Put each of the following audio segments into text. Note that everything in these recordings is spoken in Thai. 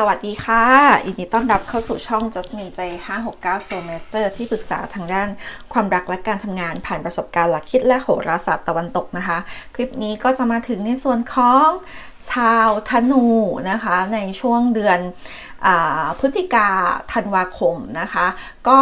สวัสดีค่ะยินดีต้อนรับเข้าสู่ช่อง Jasmine J 569 Semester ที่ปรึกษาทางด้านความรักและการทำงานผ่านประสบการณ์หลักคิดและโหราศาสตร์ตะวันตกนะคะ คลิปนี้ก็จะมาถึงในส่วนของ ชาวธนูนะคะในช่วงเดือนอพฤศจิกาธันวาคมนะคะ ก็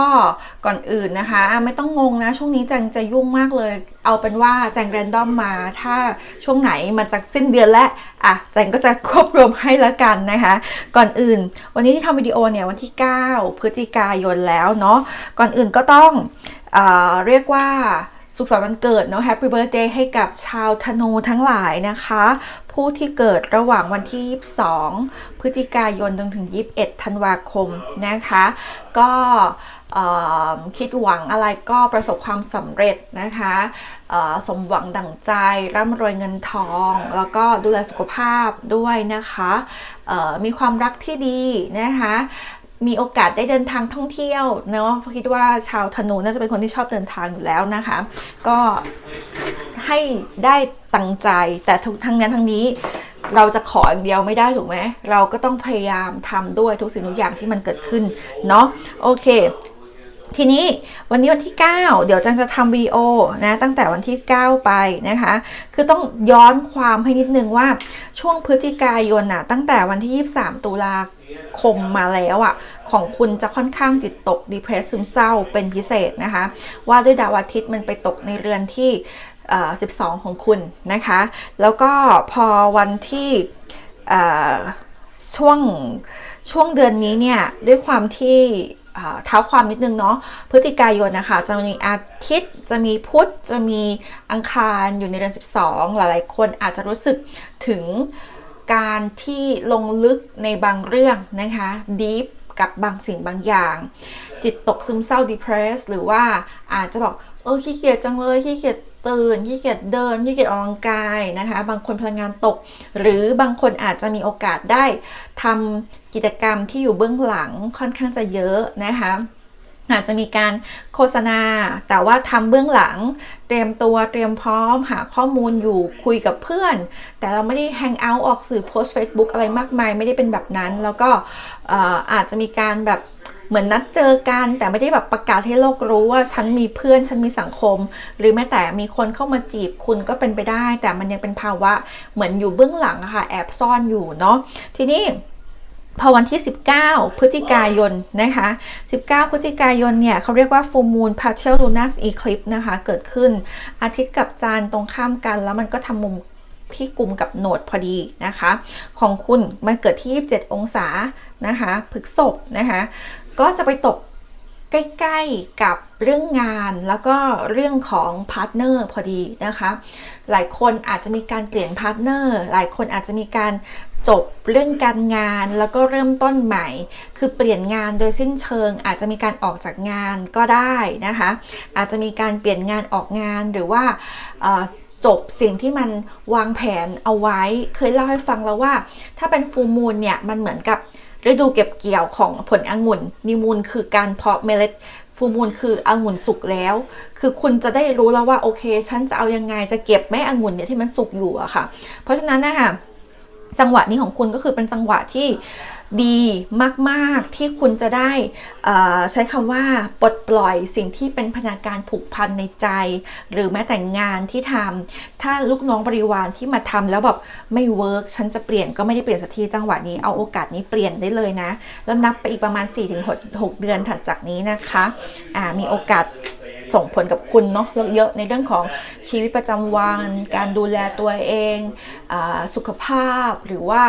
ก่อนอื่นนะคะไม่ต้องงงนะ ช่วงนี้แจงจะยุ่งมากเลย เอาเป็นว่าแจงแรนดอมมาถ้าช่วงไหนมันจะสิ้นเดือนและอะแจงก็จะควบรวมให้แล้วกันนะคะ ก่อนอื่น วันนี้ที่ทำวิดีโอเนี่ยวันที่ 9 พฤศจิกายนแล้วเนาะก่อนอื่นก็ต้องเอเรียกว่า สุขสันต์วันเกิดเนาะ Happy Birthday ให้กับชาวธนูทั้งหลายนะคะ ผู้ที่เกิดระหว่างวันที่ 22 พฤศจิกายนจนถึง 21 ธันวาคมนะคะ ก็คิดหวังอะไรก็ประสบความสำเร็จนะคะสมหวังดั่งใจ ร่ำรวยเงินทอง แล้วก็ดูแลสุขภาพด้วยนะคะมีความรักที่ดีนะคะ มีโอกาสได้เดินทางท่องเที่ยวเนาะเพราะคิดว่าชาวธนูน่าจะเป็นคนที่ชอบเดินทางอยู่แล้วนะคะ ก็ให้ได้ตั้งใจแต่ทุกทั้งนั้นทั้งนี้เราจะขออย่างเดียวไม่ได้ถูกไหมเราก็ต้องพยายามทำด้วยทุกสิ่งทุกอย่างที่มันเกิดขึ้นเนาะโอเค ทีนี้วันนี้วันที่ 9 เดี๋ยวจังจะทำวีโอนะตั้งแต่วันที่ 9 ไปนะคะ คือต้องย้อนความให้นิดนึงว่าช่วงพฤศจิกายนน่ะตั้งแต่วันที่ 23 ตุลา คมมาแล้วอะ่ะของคุณจะค่อนข้างจิตตกดีเพรสซึมเศร้าเป็นพิเศษนะคะ ว่าด้วยดาวอาทิตย์มันไปตกในเรือนที่ 12 ของคุณนะคะ แล้วก็พอวันที่ช่วงช่วงเดือนนี้เนี่ยด้วยความที่เท้าความนิดนึงเนาะพฤศจิกายนนะคะจะมีอาทิตย์จะมีพุธจะมีอังคารอยู่ในเดือน 12 หลายๆ คนอาจจะรู้สึกถึง การที่ลงลึกในบางเรื่องนะคะดีฟกับบางสิ่งบางอย่าง จิตตกซึมเศร้า depressed หรือว่าอาจจะบอกเออขี้เกียจจังเลยขี้เกียจตื่นขี้เกียจเดินขี้เกียจออกกำลังกายนะคะ บางคนพลังงานตก หรือบางคนอาจจะมีโอกาสได้ทำกิจกรรมที่อยู่เบื้องหลังค่อนข้างจะเยอะนะคะ อาจจะมีการโฆษณา แต่ว่าทำเบื้องหลัง เตรียมตัวเตรียมพร้อม หาข้อมูลอยู่คุยกับเพื่อน แต่เราไม่ได้แฮงเอาท์ออกสื่อโพสต์ Facebook อะไรมากมาย ไม่ได้เป็นแบบนั้น แล้วก็เอ่ออาจจะมีการแบบเหมือนนัดเจอกันแต่ไม่ได้แบบประกาศให้โลกรู้ว่าฉันมีเพื่อนฉันมีสังคม หรือแม้แต่มีคนเข้ามาจีบคุณก็เป็นไปได้ แต่มันยังเป็นภาวะเหมือนอยู่เบื้องหลังอะค่ะแอบซ่อนอยู่เนาะทีนี้ พอวันที่ 19 พฤศจิกายนนะคะ 19 พฤศจิกายนเนี่ยเขาเรียกว่า full moon partial lunar eclipse นะคะ เกิดขึ้นอาทิตย์กับจันทร์ตรงข้ามกัน แล้วมันก็ทำมุมที่กลุ่มกับโหนดพอดีนะคะ ของคุณมันเกิดที่ 27 องศานะคะพฤกษบนะคะ ก็จะไปตกใกล้ ๆ กับเรื่องงานแล้วก็เรื่องของพาร์ทเนอร์พอดีนะคะ หลายคนอาจจะมีการเปลี่ยนพาร์ทเนอร์ หลายคนอาจจะมีการ จบเรื่องการงานแล้วก็เริ่มต้นใหม่ คือเปลี่ยนงานโดยสิ้นเชิง อาจจะมีการออกจากงานก็ได้นะคะ อาจจะมีการเปลี่ยนงานออกงานหรือว่าจบสิ่งที่มันวางแผนเอาไว้ เคยเล่าให้ฟังแล้วว่า ถ้าเป็นฟูมูลเนี่ยมันเหมือนกับฤดูเก็บเกี่ยวของผลองุ่นนิมูลคือการเพาะเมล็ดฟูมูลคือองุ่นสุกแล้ว คือคุณจะได้รู้แล้วว่าโอเค ฉันจะเอายังไงจะเก็บแม่องุ่นเนี่ยที่มันสุกอยู่อะค่ะ เพราะฉะนั้นนะคะ จังหวะนี้ของคุณก็คือเป็นจังหวะที่ดีมากๆที่คุณจะได้ใช้คำว่าปลดปล่อยสิ่งที่เป็นพนาการผูกพันในใจ หรือแม้แต่งานที่ทำถ้าลูกน้องบริวารที่มาทำแล้วแบบไม่เวิร์กฉันจะเปลี่ยนก็ไม่ได้เปลี่ยนสักทีจังหวะนี้เอาโอกาสนี้เปลี่ยนได้เลยนะแล้วนับไปอีกประมาณ 4-6 เดือนถัดจากนี้นะคะอ่ามีโอกาส ส่งผลกับคุณเนาะเยอะในเรื่องของชีวิตประจำวัน การดูแลตัวเองอสุขภาพหรือว่า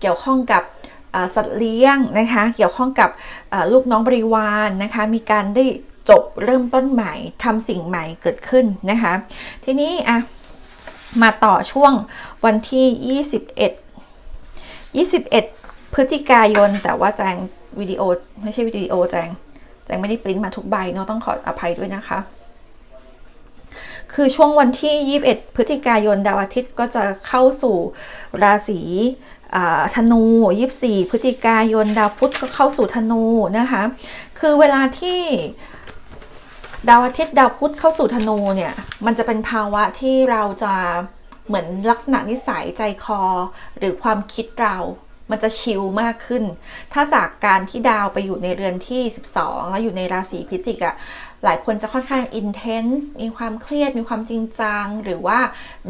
เกี่ยวข้องกับสัตว์เลี้ยงนะคะเกี่ยวข้องกับลูกน้องบริวารนะคะมีการได้จบเริ่มต้นใหม่ทำสิ่งใหม่เกิดขึ้นนะคะทีนี้อะมาต่อช่วงวันที่ 21 21 พฤศจิกายน แต่ว่าแจงวิดีโอไม่ใช่วิดีโอแจง แจงไม่ได้ปริ้นมาทุกใบเนาะต้องขออภัยด้วยนะคะ คือช่วงวันที่ 21 พฤศจิกายนดาวอาทิตย์ก็จะเข้าสู่ราศีอ่าธนู 24 พฤศจิกายนดาวพุธก็เข้าสู่ธนูนะคะ คือเวลาที่ดาวอาทิตย์ดาวพุธเข้าสู่ธนูเนี่ย มันจะเป็นภาวะที่เราจะเหมือนลักษณะนิสัยใจคอหรือความคิดเรา มันจะชิลมากขึ้น ถ้าจากการที่ดาวไปอยู่ในเรือนที่ 12 แล้วอยู่ในราศีพิจิกอะหลายคนจะค่อนข้างอินเทนส์มีความเครียด มีความจริงจัง หรือว่า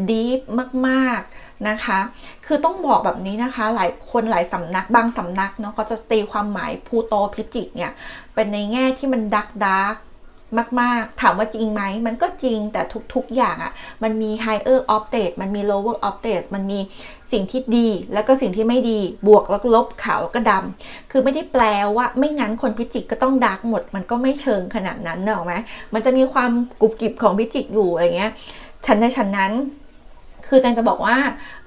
ดีฟมากๆนะคะ คือต้องบอกแบบนี้นะคะ หลายคนหลายสำนักบางสำนักเนาะก็จะตีความหมายพูโตพิจิกเนี่ย เป็นในแง่ที่มันดักดัก มาก ๆ ถามว่าจริงไหม มันก็จริงแต่ทุก ๆ อย่างอะ่ะ มันมี higher of state มันมี lower of state มันมีสิ่งที่ดีแล้วก็สิ่งที่ไม่ดีบวกแล้วลบขาวแล้วก็ดำคือไม่ได้แปลว่าไม่งั้นคนพิจิกก็ต้องดักหมด มันก็ไม่เชิงขนาดนั้นเนอะไหมมันจะมีความกรุบกริบของพิจิกอยู่อะไรเงี้ยชั้นในชั้นนั้น คือจังจะบอกว่า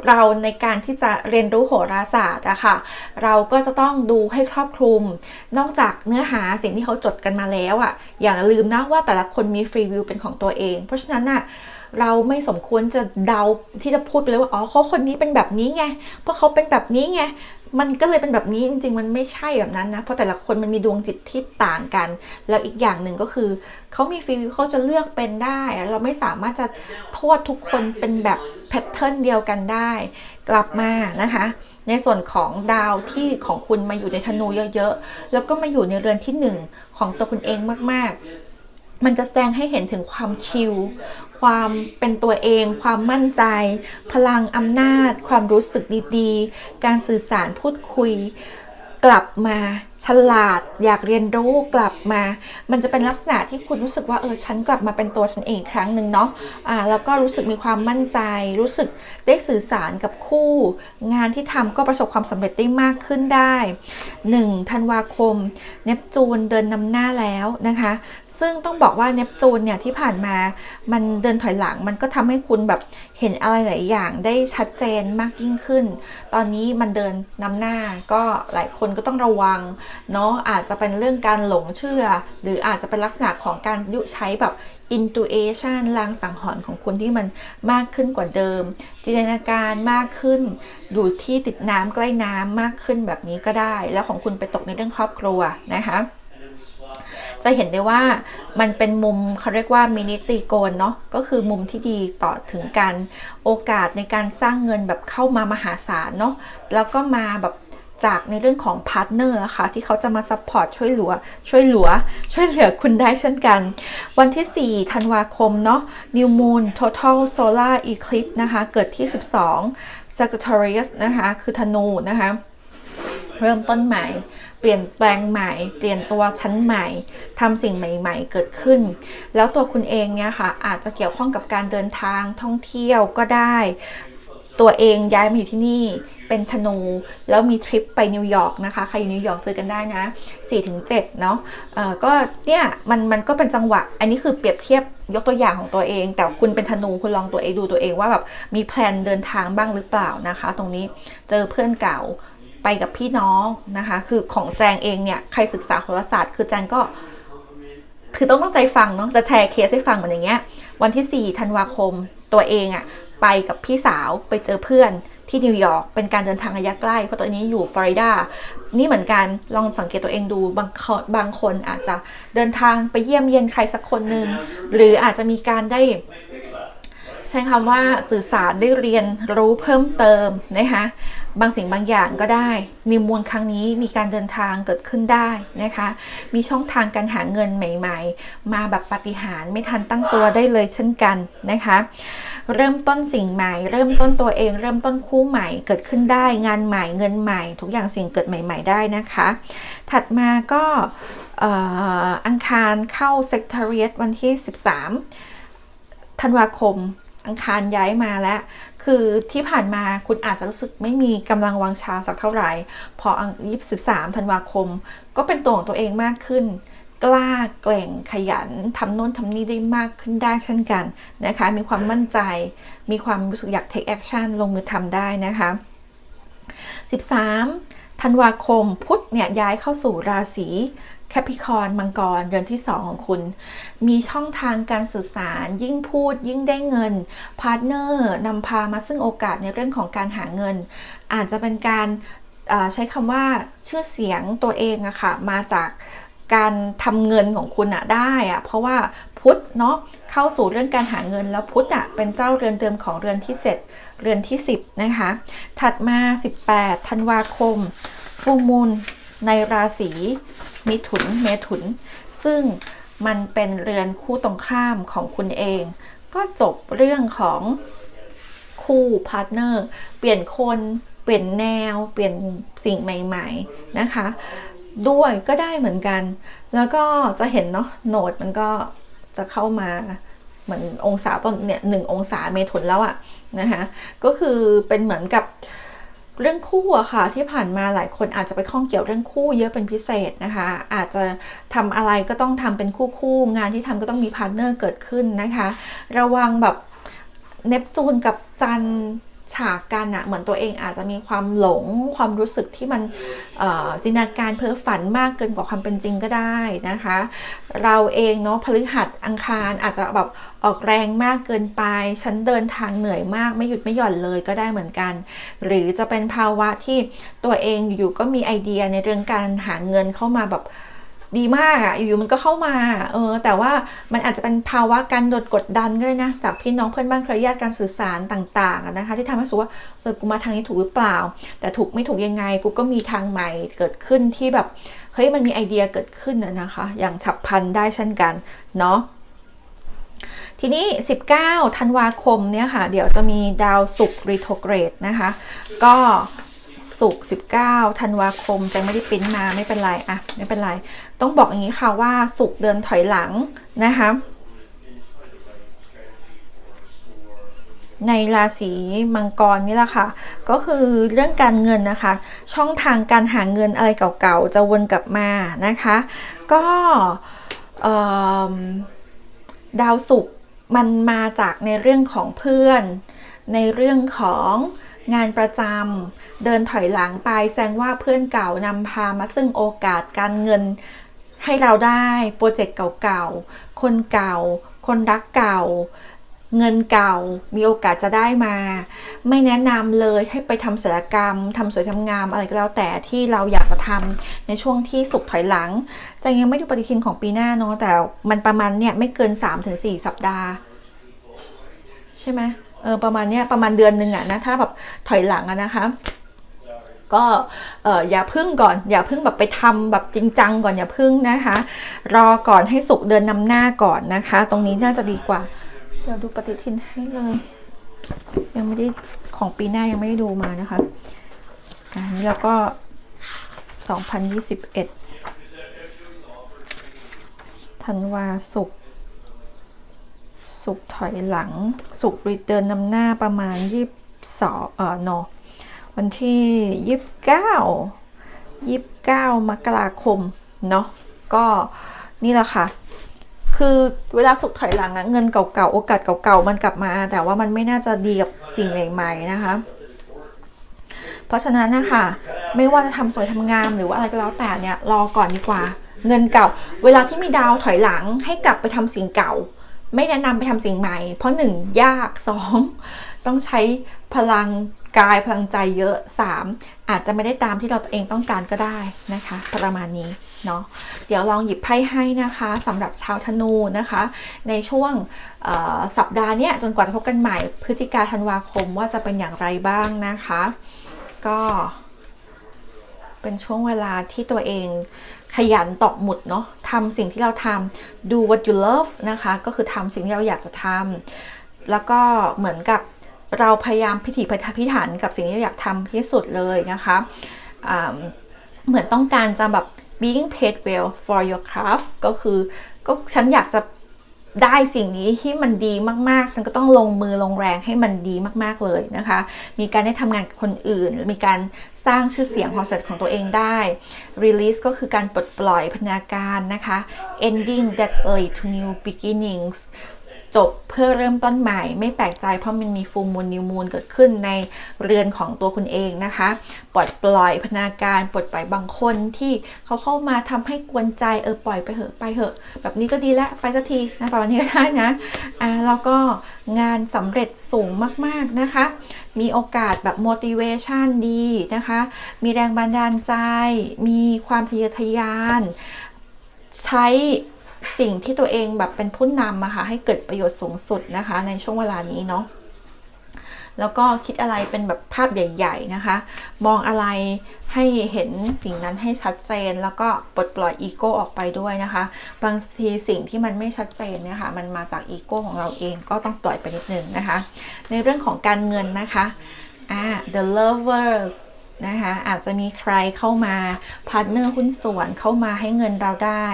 เราในการที่จะเรียนรู้โหราศาสตร์อะค่ะ เราก็จะต้องดูให้ครอบคลุม นอกจากเนื้อหาสิ่งที่เขาจดกันมาแล้วอะอย่าลืมนะว่าแต่ละคนมีฟรีวิวเป็นของตัวเอง เพราะฉะนั้นอะ เราไม่สมควรจะเดาที่จะพูดไปเลยว่าอ๋อเขาคนนี้เป็นแบบนี้ไงเพราะเขาเป็นแบบนี้ไงมันก็เลยเป็นแบบนี้จริงๆ มันไม่ใช่แบบนั้นนะ เพราะแต่ละคนมันมีดวงจิตที่ต่างกัน แล้วอีกอย่างหนึ่งก็คือ เขามีฟรีวิวเขาจะเลือกเป็นได้ เราไม่สามารถจะโทษทุกคนเป็นแบบแพทเทิร์นเดียวกันได้ กลับมานะคะ ในส่วนของดาวที่ของคุณมาอยู่ในธนูเยอะๆ แล้วก็มาอยู่ในเรือนที่หนึ่งของตัวคุณเองมากๆ มันจะแสดงให้เห็นถึงความชิล ความเป็นตัวเอง ความมั่นใจ พลังอำนาจ ความรู้สึกดีๆ การสื่อสารพูดคุย กลับมา ฉลาดอยากเรียนรู้กลับมา มันจะเป็นลักษณะที่คุณรู้สึกว่าเออฉันกลับมาเป็นตัวฉันเองครั้งหนึ่งเนาะอ่าแล้วก็รู้สึกมีความมั่นใจ รู้สึกได้สื่อสารกับคู่ งานที่ทำก็ประสบความสำเร็จได้มากขึ้นได้1ธันวาคมเนปจูนเดินนำหน้าแล้วนะคะ ซึ่งต้องบอกว่าเนปจูนเนี่ยที่ผ่านมามันเดินถอยหลังมันก็ทำให้คุณแบบเห็นอะไรหลายอย่างได้ชัดเจนมากยิ่งขึ้น ตอนนี้มันเดินนำหน้าก็หลายคนก็ต้องระวังเนาะอาจจะเป็นเรื่องการหลงเชื่อ หรืออาจจะเป็นลักษณะของการยุใช้แบบ intuition ลางสังหรณ์ของคุณที่มันมากขึ้นกว่าเดิม จินตนาการมากขึ้น อยู่ที่ติดน้ำใกล้น้ำมากขึ้นแบบนี้ก็ได้ แล้วของคุณไปตกในเรื่องครอบครัวนะคะจะเห็นได้ว่ามันเป็นมุมเขาเรียกว่ามินิตีโกนเนาะก็คือมุมที่ดีต่อถึงการโอกาสในการสร้างเงินแบบเข้ามามหาศาลเนาะแล้วก็มาแบบ จากในเรื่องของพาร์ทเนอร์ค่ะที่เขาจะมาซัพพอร์ตช่วยเหลือช่วยเหลือช่วยเหลือคุณได้เช่นกัน วันที่ 4 ธันวาคมเนาะ New Moon Total Solar Eclipse นะคะ เกิดที่ 12 Sagittarius นะคะ คือธนูนะคะ เริ่มต้นใหม่ เปลี่ยนแปลงใหม่ เปลี่ยนตัวชั้นใหม่ทำสิ่งใหม่ ๆ เกิดขึ้น แล้วตัวคุณเองเนี่ยค่ะ อาจจะเกี่ยวข้องกับการเดินทางท่องเที่ยวก็ได้ ตัวเองย้ายมาอยู่ที่นี่เป็นธนู แล้วมีทริปไปนิวยอร์กนะคะ ใครอยู่นิวยอร์กเจอกันได้นะ 4-7 เนาะเอ่อก็เนี่ยมันมันก็เป็นจังหวะ อันนี้คือเปรียบเทียบยกตัวอย่างของตัวเอง แต่คุณเป็นธนูคุณลองตัวเองดูตัวเองว่าแบบมีแพลนเดินทางบ้างหรือเปล่านะคะ ตรงนี้เจอเพื่อนเก่าไปกับพี่น้องนะคะ คือของแจงเองเนี่ยใครศึกษาโหราศาสตร์คือแจงก็คือต้องตั้งใจฟังเนาะจะแชร์เคสให้ฟังเหมือนอย่างเงี้ยวันที่ 4 ธันวาคมตัวเองอะ ไปกับพี่สาวไปเจอเพื่อนที่นิวยอร์กเป็นการเดินทางระยะใกล้ เพราะตอนนี้อยู่ฟลอริดา นี่เหมือนกันลองสังเกตตัวเองดูบางคนบางคนอาจจะเดินทางไปเยี่ยมเยียนใครสักคนหนึ่งหรืออาจจะมีการได้ ใช้คำว่าสื่อสารได้เรียนรู้เพิ่มเติมนะคะบางสิ่งบางอย่างก็ได้นิวมูลครั้งนี้มีการเดินทางเกิดขึ้นได้นะคะ มีช่องทางการหาเงินใหม่ๆ มาแบบปฏิหารไม่ทันตั้งตัวได้เลยเช่นกันนะคะ เริ่มต้นสิ่งใหม่ เริ่มต้นตัวเอง เริ่มต้นคู่ใหม่เกิดขึ้นได้งานใหม่เงินใหม่ ทุกอย่างสิ่งเกิดใหม่ ๆ ได้นะคะ ถัดมาก็อ,อังคารเข้าเซกเทเรียตวันที่ 13ธันวาคม อังคารย้ายมาแล้ว คือที่ผ่านมาคุณอาจจะรู้สึกไม่มีกำลังวังชาสักเท่าไหร่ พอยี่สิบสามธันวาคม ก็เป็นตัวของตัวเองมากขึ้น กล้าเกร่งขยันทำโน้นทำนี่ได้มากขึ้นได้เช่นกันนะคะ มีความมั่นใจ มีความรู้สึกอยาก take action ลงมือทำได้นะคะ 13ธันวาคมพุธเนี่ยย้ายเข้าสู่ราศี แคปิคอนมังกรเดือนที่ 2 ของคุณ มีช่องทางการสื่อสาร ยิ่งพูด ยิ่งได้เงินพาร์ทเนอร์นำพามาซึ่งโอกาสในเรื่องของการหาเงิน อาจจะเป็นการใช้คำว่าชื่อเสียงตัวเองอะค่ะ มาจากการทำเงินของคุณอะได้อะเพราะว่าพุธเนาะเข้าสู่เรื่องการหาเงินแล้วพุธอะเป็นเจ้าเรือนเดิมของเรือนที่ 7 เรือนที่ 10 นะคะ ถัดมา 18ธันวาคมฟูมูลในราศี มิถุนเมถุน ซึ่งมันเป็นเรือนคู่ตรงข้ามของคุณเอง ก็จบเรื่องของคู่พาร์ทเนอร์เปลี่ยนคนเปลี่ยนแนว เปลี่ยนสิ่งใหม่ๆนะคะ ด้วยก็ได้เหมือนกัน แล้วก็จะเห็นเนาะโหนดมันก็จะเข้ามาเหมือนองศาต้นเนี่ยหนึ่งองศาเมถุนแล้วอะนะคะก็คือเป็นเหมือนกับ เรื่องคู่อะค่ะที่ผ่านมาหลายคนอาจจะไปข้องเกี่ยวเรื่องคู่เยอะเป็นพิเศษนะคะ อาจจะทำอะไรก็ต้องทำเป็นคู่คู่งานที่ทำก็ต้องมีพาร์ทเนอร์เกิดขึ้นนะคะ ระวังแบบเนปจูนกับจันท ฉากกันอะเหมือนตัวเองอาจจะมีความหลงความรู้สึกที่มันจินตนาการเพ้อฝันมากเกินกว่าความเป็นจริงก็ได้นะคะ เราเองเนาะพฤหัสอังคารอาจจะแบบออกแรงมากเกินไป ฉันเดินทางเหนื่อยมากไม่หยุดไม่หย่อนเลยก็ได้เหมือนกัน หรือจะเป็นภาวะที่ตัวเองอยู่ๆก็มีไอเดียในเรื่องการหาเงินเข้ามาแบบ ดีมากอะอยู่ๆมันก็เข้ามาเออแต่ว่ามันอาจจะเป็นภาวะการโดนกดดันก็ได้นะจากพี่น้องเพื่อนบ้านเครือญาติการสื่อสารต่างๆนะคะที่ทำให้รู้สึกว่าเออกูมาทางนี้ถูกหรือเปล่า แต่ถูกไม่ถูกยังไงกูก็มีทางใหม่เกิดขึ้นที่แบบเฮ้ยมันมีไอเดียเกิดขึ้นนะคะ อย่างฉับพลันได้เช่นกันเนาะทีนี้ 19 ธันวาคมเนี่ยค่ะ เดี๋ยวจะมีดาวศุกร์รีโทรเกรดนะคะ ก็ ศุกร์19ธันวาคมจะไม่ได้ปิ้นมาไม่เป็นไรอะไม่เป็นไร ต้องบอกอย่างนี้ค่ะว่าศุกร์เดินถอยหลังนะคะในราศีมังกรนี่แหละค่ะ ก็คือเรื่องการเงินนะคะ ช่องทางการหาเงินอะไรเก่าๆ จะวนกลับมานะคะ ก็ดาวศุกร์มันมาจากในเรื่องของเพื่อน ในเรื่องของ งานประจำเดินถอยหลังไปแสดงว่าเพื่อนเก่านำพามาซึ่งโอกาสการเงินให้เราได้โปรเจกต์เก่าๆ คนเก่า คนรักเก่า เงินเก่ามีโอกาสจะได้มา ไม่แนะนำเลยให้ไปทำศิลปกรรมทำสวยทำงามอะไรก็แล้วแต่ที่เราอยากจะทำในช่วงที่สุกถอยหลังจะยังไม่ดูปฏิทินของปีหน้าเนาะแต่มันประมาณเนี่ยไม่เกิน 3-4 สัปดาห์ ใช่ไหม เออประมาณเนี้ยประมาณเดือนหนึ่งอะนะถ้าแบบถอยหลังอะนะคะก็เอออย่าพึ่งก่อน อย่าพึ่งแบบไปทำแบบจริงจังก่อนอย่าพึ่งนะคะ รอก่อนให้สุกเดินนำหน้าก่อนนะคะ ตรงนี้น่าจะดีกว่า เดี๋ยวดูปฏิทินให้เลย ยังไม่ได้ของปีหน้ายังไม่ได้ดูมานะคะอันนี้เราก็ 2021ธันวาสุก สุกถอยหลัง สุกรีเดินนำหน้าประมาณยี่สองเออโนวันที่ยี่สิบเก้ายี่สิบเก้ามกราคม เนาะก็นี่แหละค่ะ คือเวลาสุกถอยหลังอะเงินเก่าๆ โอกาสเก่าๆ มันกลับมา แต่ว่ามันไม่น่าจะดีกับสิ่งใหม่ๆนะคะ เพราะฉะนั้นนะคะไม่ว่าจะทำสวยทำงามหรือว่าอะไรก็แล้วแต่เนี่ยรอก่อนดีกว่า เงินเก่า เวลาที่มีดาวถอยหลังให้กลับไปทำสิ่งเก่า ไม่แนะนำไปทำสิ่งใหม่ เพราะหนึ่งยากสองต้องใช้พลังกายพลังใจเยอะสามอาจจะไม่ได้ตามที่เราเองต้องการก็ได้นะคะ ประมาณนี้เนาะเดี๋ยวลองหยิบไพ่ให้นะคะสำหรับชาวธนูนะคะ ในช่วงสัปดาห์เนี้ยจนกว่าจะพบกันใหม่ พฤศจิกาธันวาคมว่าจะเป็นอย่างไรบ้างนะคะ ก็เป็นช่วงเวลาที่ตัวเอง ขยันตอกหมุดเนาะทำสิ่งที่เราทำ do what you love นะคะ ก็คือทำสิ่งที่เราอยากจะทำแล้วก็เหมือนกับเราพยายามพิถีพิถันกับสิ่งที่เราอยากทำที่สุดเลยนะคะะเหมือนต้องการจะแบบ being paid well for your craft ก็คือก็ฉันอยากจะ ได้สิ่งนี้ที่มันดีมากๆ ฉันก็ต้องลงมือลงแรงให้มันดีมากๆเลยนะคะ มีการได้ทำงานกับคนอื่น มีการสร้างชื่อเสียงความสำเร็จของตัวเองได้ release ก็คือการปลดปล่อยพนาการนะคะ ending that lead to new beginnings จบเพื่อเริ่มต้นใหม่ ไม่แปลกใจเพราะมันมีฟูมูลนิวมูลเกิดขึ้นในเรือนของตัวคุณเองนะคะ ปลดปล่อยพนาการปลดปล่อยบางคนที่เขาเข้ามาทำให้กวนใจเออปล่อยไปเหอะไปเหอะ แบบนี้ก็ดีแล้วไปสักทีนะประมาณนี้ก็ได้นะอ่าแล้วก็งานสำเร็จสูงมากๆนะคะ มีโอกาสแบบ motivation ดีนะคะ มีแรงบันดาลใจ มีความทะเยอทะยาน ใช้ สิ่งที่ตัวเองแบบเป็นผู้นำอะค่ะให้เกิดประโยชน์สูงสุดนะคะ ในช่วงเวลานี้เนาะแล้วก็คิดอะไรเป็นแบบภาพใหญ่ ๆนะคะ มองอะไรให้เห็นสิ่งนั้นให้ชัดเจน แล้วก็ปลดปล่อยอีโก้ออกไปด้วยนะคะ บางทีสิ่งที่มันไม่ชัดเจนเนี่ยค่ะ มันมาจากอีโก้ของเราเองก็ต้องปล่อยไปนิดนึงนะคะ ในเรื่องของการเงินนะคะอ่า the lovers นะคะอาจจะมีใครเข้ามาพาร์ทเนอร์หุ้นส่วนเข้ามาให้เงินเราได้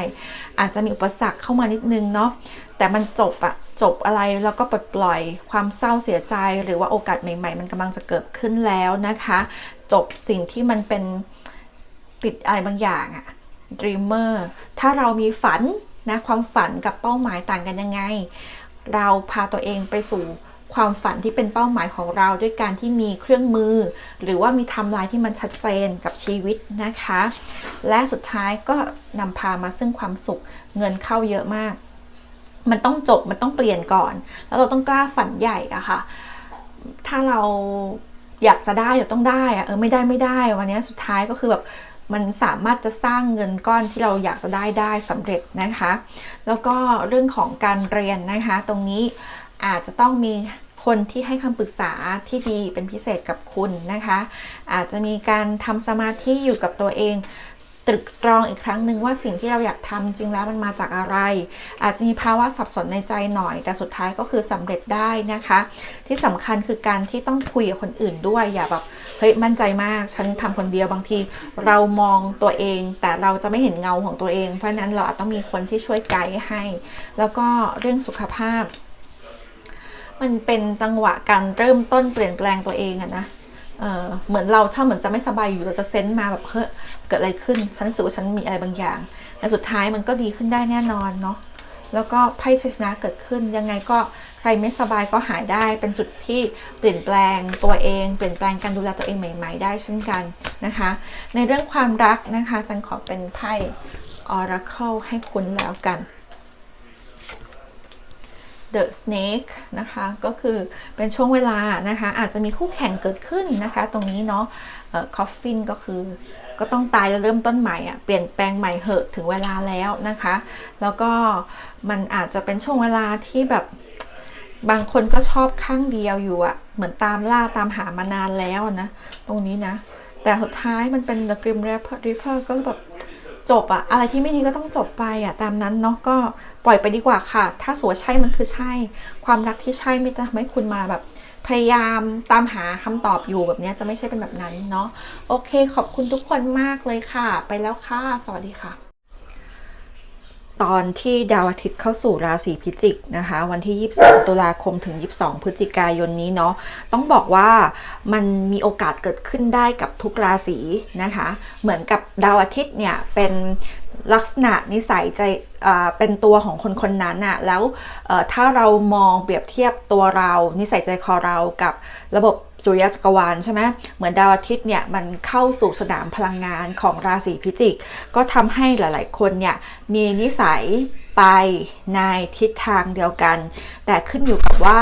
อาจจะมีอุปสรรคเข้ามานิดนึงเนาะแต่มันจบอะจบอะไรแล้วก็ปลดปล่อยความเศร้าเสียใจ หรือว่าโอกาสใหม่ ๆ มันกำลังจะเกิดขึ้นแล้วนะคะ จบสิ่งที่มันเป็นติดอะไรบางอย่างอะ dreamer ถ้าเรามีฝันนะความฝันกับเป้าหมายต่างกันยังไง เราพาตัวเองไปสู่ ความฝันที่เป็นเป้าหมายของเราด้วยการที่มีเครื่องมือ หรือว่ามีไทำลายที่มันชัดเจนกับชีวิตนะคะ และสุดท้ายก็นำพามาซึ่งความสุขเงินเข้าเยอะมาก มันต้องจบมันต้องเปลี่ยนก่อน แล้วเราต้องกล้าฝันใหญ่อะค่ะ ถ้าเราอยากจะได้เดี๋ยวต้องได้อะเออไม่ได้ไม่ได้วันนี้สุดท้ายก็คือแบบมันสามารถจะสร้างเงินก้อนที่เราอยากจะได้ได้สำเร็จนะคะ แล้วก็เรื่องของการเรียนนะคะ ตรงนี้อาจจะต้องมี คนที่ให้คำปรึกษาที่ดีเป็นพิเศษกับคุณนะคะ อาจจะมีการทำสมาธิอยู่กับตัวเองตรึกตรองอีกครั้งหนึ่งว่าสิ่งที่เราอยากทำจริงแล้วมันมาจากอะไร อาจจะมีภาวะสับสนในใจหน่อย แต่สุดท้ายก็คือสำเร็จได้นะคะ ที่สำคัญคือการที่ต้องคุยกับคนอื่นด้วยอย่าแบบเฮ้ยมั่นใจมาก ฉันทำคนเดียวบางที เรามองตัวเอง แต่เราจะไม่เห็นเงาของตัวเอง เพราะนั้นเราอาจต้องมีคนที่ช่วยไกด์ให้ แล้วก็เรื่องสุขภาพ มันเป็นจังหวะการเริ่มต้นเปลี่ยนแปลงตัวเองอะนะเออเหมือนเราถ้าเหมือนจะไม่สบายอยู่เราจะเซนต์มาแบบเฮ้ยเกิดอะไรขึ้น ฉันรู้สึกว่าฉันมีอะไรบางอย่างแต่สุดท้ายมันก็ดีขึ้นได้แน่นอนเนาะแล้วก็ไพ่ชัยชนะเกิดขึ้นยังไงก็ใครไม่สบายก็หายได้ เป็นจุดที่เปลี่ยนแปลงตัวเอง เปลี่ยนแปลงการดูแลตัวเองใหม่ ๆ ได้เช่นกันนะคะ ในเรื่องความรักนะคะจันขอเป็นไพ่ Oracle ให้คุณแล้วกัน The Snake นะคะก็คือเป็นช่วงเวลานะคะอาจจะมีคู่แข่งเกิดขึ้นนะคะ ตรงนี้เนาะคอฟฟินก็คือก็ต้องตายแล้วเริ่มต้นใหม่อะ่ะเปลี่ยนแปลงใหม่เหอะถึงเวลาแล้วนะคะ แล้วก็มันอาจจะเป็นช่วงเวลาที่แบบบางคนก็ชอบข้างเดียวอยู่อะเหมือนตามล่าตามหามานานแล้วนะ ตรงนี้นะ แต่สุดท้ายมันเป็น The Grim Reaper ก็แบบ จบอะอะไรที่ไม่ดีก็ต้องจบไปอะตามนั้นเนาะก็ปล่อยไปดีกว่าค่ะ ถ้าสัวใช่มันคือใช่ ความรักที่ใช่ไม่ทำให้คุณมาแบบพยายามตามหาคำตอบอยู่แบบนี้จะไม่ใช่เป็นแบบนั้นเนาะโอเค ขอบคุณทุกคนมากเลยค่ะ ไปแล้วค่ะ สวัสดีค่ะ ตอนที่ดาวอาทิตย์เข้าสู่ราศีพิจิกนะคะ วันที่ 23 ตุลาคมถึง 22 พฤศจิกายนนี้เนาะต้องบอกว่ามันมีโอกาสเกิดขึ้นได้กับทุกราศีนะคะ เหมือนกับดาวอาทิตย์เนี่ยเป็น ลักษณะนิสัยใจเป็นตัวของคนคนนั้นน่ะแล้วถ้าเรามองเปรียบเทียบตัวเรานิสัยใจคอเรากับระบบสุริยะจักรวาลใช่ไหมเหมือนดาวอาทิตย์เนี่ยมันเข้าสู่สนามพลังงานของราศีพิจิก ก็ทำให้หลายๆ คนเนี่ยมีนิสัยไปในทิศทางเดียวกัน แต่ขึ้นอยู่กับว่า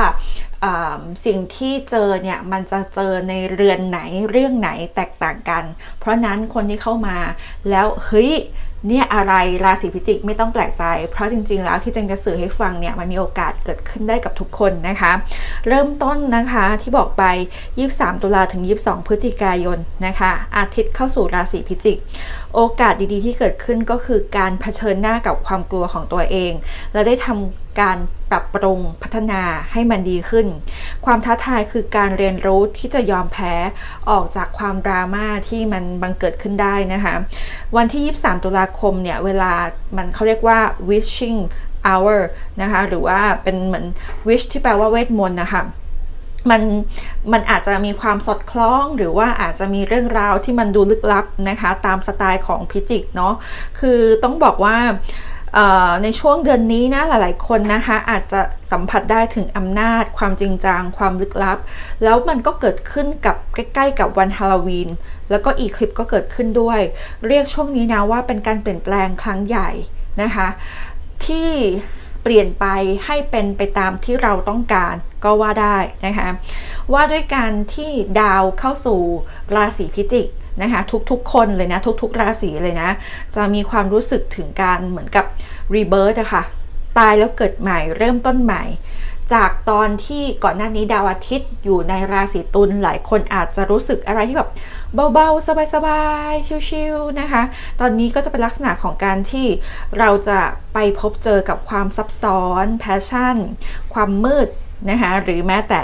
สิ่งที่เจอเนี่ยมันจะเจอในเรือนไหนเรื่องไหนแตกต่างกัน เพราะนั้นคนที่เข้ามาแล้วเฮ้ย เนี่ยอะไรราศีพิจิกไม่ต้องแปลกใจ เพราะจริงๆ แล้วที่เจงจะสื่อให้ฟังเนี่ยมันมีโอกาสเกิดขึ้นได้กับทุกคนนะคะ เริ่มต้นนะคะที่บอกไป 23 ตุลาถึง 22 พฤศจิกายนนะคะ อาทิตย์เข้าสู่ราศีพิจิก โอกาสดีๆ ที่เกิดขึ้นก็คือการเผชิญหน้ากับความกลัวของตัวเอง และได้ทำการปรับปรุงพัฒนาให้มันดีขึ้น ความท้าทายคือการเรียนรู้ที่จะยอมแพ้ออกจากความดราม่าที่มันบังเกิดขึ้นได้นะคะวันที่ 23 ตุลาคมเนี่ยเวลามันเขาเรียกว่า wishing hour นะคะหรือว่าเป็นเหมือน wish ที่แปลว่าเวทมนต์นะคะ มันมันอาจจะมีความสอดคล้องหรือว่าอาจจะมีเรื่องราวที่มันดูลึกลับนะคะ ตามสไตล์ของพิจิกเนาะคือต้องบอกว่าในช่วงเดือนนี้นะหลายๆคนนะคะอาจจะสัมผัสได้ถึงอำนาจ ความจริงจังความลึกลับ แล้วมันก็เกิดขึ้นกับใกล้ๆ กับวันฮาโลวีนแล้วก็อีคลิปก็เกิดขึ้นด้วย เรียกช่วงนี้นะว่าเป็นการเปลี่ยนแปลงครั้งใหญ่นะคะที่เปลี่ยนไปให้เป็นไปตามที่เราต้องการ ก็ว่าได้นะคะ ว่าด้วยการที่ดาวเข้าสู่ราศีพิจิกนะคะทุกๆ คนเลยนะทุกๆ ราศีเลยนะ จะมีความรู้สึกถึงการเหมือนกับรีเบิร์ตอะค่ะตายแล้วเกิดใหม่เริ่มต้นใหม่ จากตอนที่ก่อนหน้านี้ดาวอาทิตย์อยู่ในราศีตุลหลายคนอาจจะรู้สึกอะไรที่แบบเบาๆ สบายๆ ชิวๆนะคะ ตอนนี้ก็จะเป็นลักษณะของการที่เราจะไปพบเจอกับความซับซ้อน แพชชั่น ความมืด นะคะหรือแม้แต่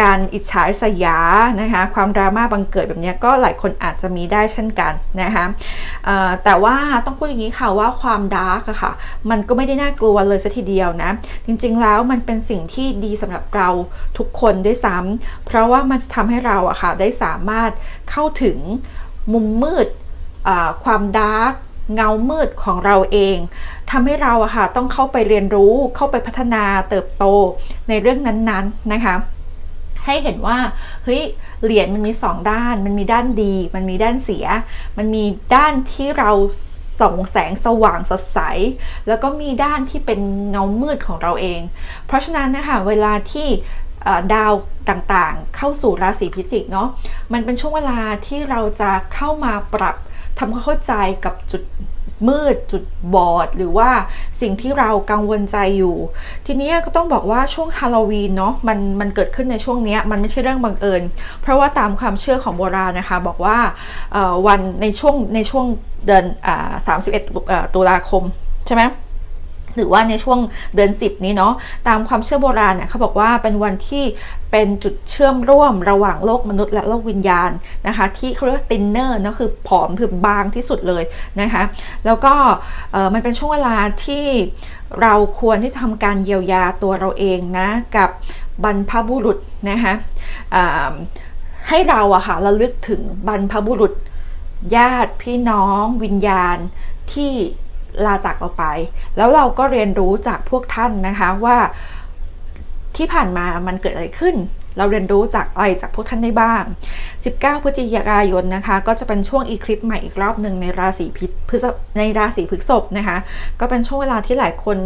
การอิจฉาริษยานะคะความดราม่าบังเกิดแบบนี้ก็หลายคนอาจจะมีได้เช่นกันนะคะแต่ว่าต้องพูดอย่างนี้ค่ะว่าความดาร์กอะค่ะมันก็ไม่ได้น่ากลัวเลยสัทีเดียวนะจริงๆแล้วมันเป็นสิ่งที่ดีสำหรับเราทุกคนด้วยซ้ำเพราะว่ามันจะทำให้เราอะค่ะได้สามารถเข้าถึงมุมมืดความดาร์ก เงามืดของเราเองทำให้เราอะค่ะต้องเข้าไปเรียนรู้เข้าไปพัฒนาเติบโตในเรื่องนั้นๆนะคะให้เห็นว่าเฮ้ยเหรียญมันมีสองด้าน มันมีด้านดี มันมีด้านเสีย มันมีด้านที่เราส่องแสงสว่างสดใส แล้วก็มีด้านที่เป็นเงามืดของเราเอง เพราะฉะนั้นนะคะเวลาที่ดาวต่างๆ เข้าสู่ราศีพิจิกเนาะมันเป็นช่วงเวลาที่เราจะเข้ามาปรับ ทำความเข้าใจกับจุดมืดจุดบอด หรือว่าสิ่งที่เรากังวลใจอยู่ ทีนี้ก็ต้องบอกว่าช่วงฮาโลวีนเนาะมันมันเกิดขึ้นในช่วงนี้มันไม่ใช่เรื่องบังเอิญ เพราะว่าตามความเชื่อของโบราณนะคะ บอกว่าวันในช่วงในช่วงเดือนอ่า31เอ็ดตุลาคมใช่ไหม หรือว่าในช่วงเดือน 10 นี้เนาะตามความเชื่อโบราณเนี่ยเขาบอกว่าเป็นวันที่เป็นจุดเชื่อมร่วมระหว่างโลกมนุษย์และโลกวิญญาณนะคะ ที่เขาเรียกว่าตินเนอร์นะคือผอมคือบางที่สุดเลยนะคะ แล้วก็มันเป็นช่วงเวลาที่เราควรที่จะทำการเยียวยาตัวเราเองนะ กับบรรพบุรุษนะคะให้เราอะค่ะระลึกถึงบรรพบุรุษญาติพี่น้องวิญญาณที่ ลาจากเราไป แล้วเราก็เรียนรู้จากพวกท่านนะคะว่าที่ผ่านมามันเกิดอะไรขึ้น เราเรียนรู้จากอะไรจากพวกท่านได้บ้าง 19 พฤศจิกายนนะคะ ก็จะเป็นช่วงอีคลิปใหม่อีกรอบหนึ่งในราศีพิพฤษในราศีพฤษภนะคะ ก็เป็นช่วงเวลาที่หลายคน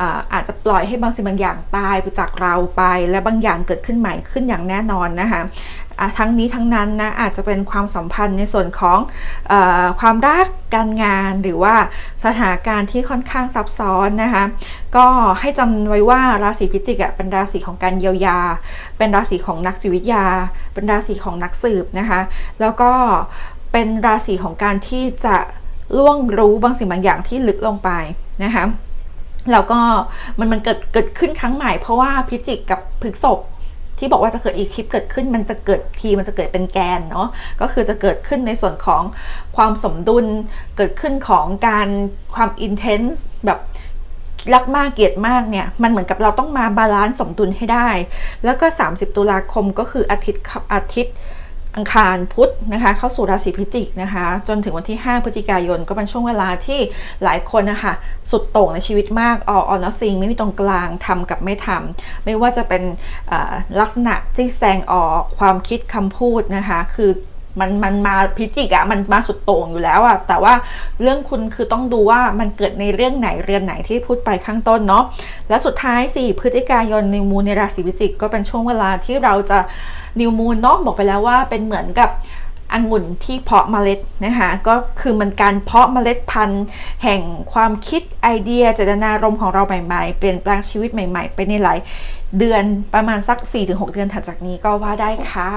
อาอาจจะปล่อยให้บางสิ่งบางอย่างตายไปจากเราไป และบางอย่างเกิดขึ้นใหม่ขึ้นอย่างแน่นอนนะคะ ทั้งนี้ทั้งนั้นนะอาจจะเป็นความสัมพันธ์ในส่วนของอความรักการงานหรือว่าสถานการณ์ที่ค่อนข้างซับซ้อนนะคะก็ให้จำไว้ว่าราศีพิจิกเป็นราศีของการเยียวยา เป็นราศีของนักจิตวิทยา เป็นราศีของนักสืบนะคะแล้วก็เป็นราศีของการที่จะล่วงรู้บางสิ่งบางอย่างที่ลึกลงไปนะคะแล้วก็มันมันเกิดเกิดขึ้นครั้งใหม่เพราะว่าพิจิกกับพฤษภ ที่บอกว่าจะเกิดอีคลิปเกิดขึ้นมันจะเกิดทีมันจะเกิดเป็นแกนเนาะก็คือจะเกิดขึ้นในส่วนของความสมดุล เกิดขึ้นของการความอินเทนส์แบบรักมากเกลียดมากเนี่ยมันเหมือนกับเราต้องมาบาลานซ์สมดุลให้ได้ แล้วก็ 30 ตุลาคมก็คืออาทิตย์อาทิตย์ อังคารพุธนะคะเข้าสู่ราศีพิจิกนะคะ จนถึงวันที่ 5 พฤศจิกายนก็เป็นช่วงเวลาที่หลายคนนะคะสุดโต่งในชีวิตมาก all or nothing ไม่มีตรงกลางทำกับไม่ทำไม่ว่าจะเป็นลักษณะที่แสดงออกความคิดคำพูดนะคะ คือ มันมันมาพิจิกอะมันมาสุดโต่งอยู่แล้วอะแต่ว่าเรื่องคุณคือต้องดูว่ามันเกิดในเรื่องไหนเรือนไหนที่พูดไปข้างต้นเนาะและสุดท้ายสี่พฤศจิกายนในมูลในราศีพิจิกก็เป็นช่วงเวลาที่เราจะนิวมูนเนาะบอกไปแล้วว่าเป็นเหมือนกับองุ่นที่เพาะเมล็ดนะคะก็คือมันการเพาะเมล็ดพันธุ์ แห่งความคิดไอเดียเจตนารมณ์ของเราใหม่ๆ เปลี่ยนแปลงชีวิตใหม่ๆ ไปในหลายเดือนประมาณสัก 4-6 เดือนถัดจากนี้ก็ว่าได้ค่ะ